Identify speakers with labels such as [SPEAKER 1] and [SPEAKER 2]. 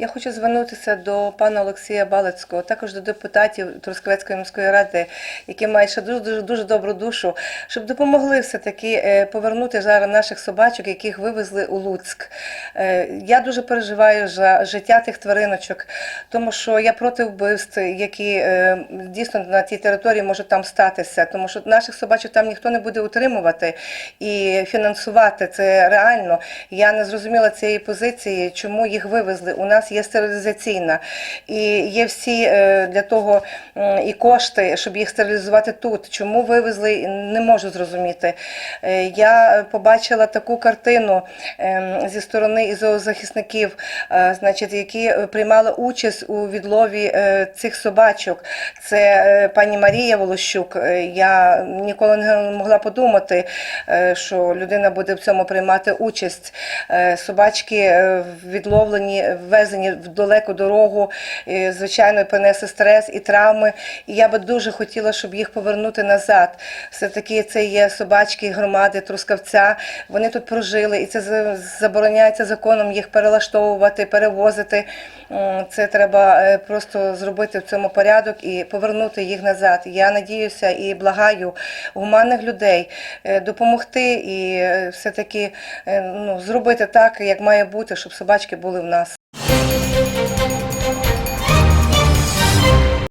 [SPEAKER 1] Я хочу звернутися до пана Олексія Балицького, також до депутатів Трускавецької міської ради, які мають ще дуже дуже, дуже добру душу, щоб допомогли все таки е, повернути зараз наших собачок, яких вивезли у Луцьк. Е, Я дуже переживаю за життя тих твариночок, тому що я проти вбивств, які е, дійсно на тій території можуть там статися, тому що наших собачок там ніхто не буде утримувати і фінансувати це реально. Я не зрозуміла цієї позиції, чому їх вивезли. У нас є стерилізаційна і є всі е, для того і кошти, щоб їх стерилізувати тут. Чому вивезли, не можу зрозуміти. Е, Я побачила таку картину ем, зі сторони і зоозахисників, е, значить, які приймали участь у відлові цих собачок. Це пані Марія Волощук. Я ніколи не могла подумати, що людина буде в цьому приймати участь. Собачки відловлені, ввезені в далеку дорогу, і, звичайно, принесли стрес і травми. І я би дуже хотіла, щоб їх повернути назад. Все-таки це є собачки громади Трускавця. Вони тут прожили, і це за- забороняється законом їх перелаштовувати, перевозити. Це треба е, просто зробити в цьому порядок і повернути їх назад. Я надіюся і благаю гуманних людей е, допомогти і е, все-таки е, ну, зробити так, як має бути, щоб собачки були в нас. Música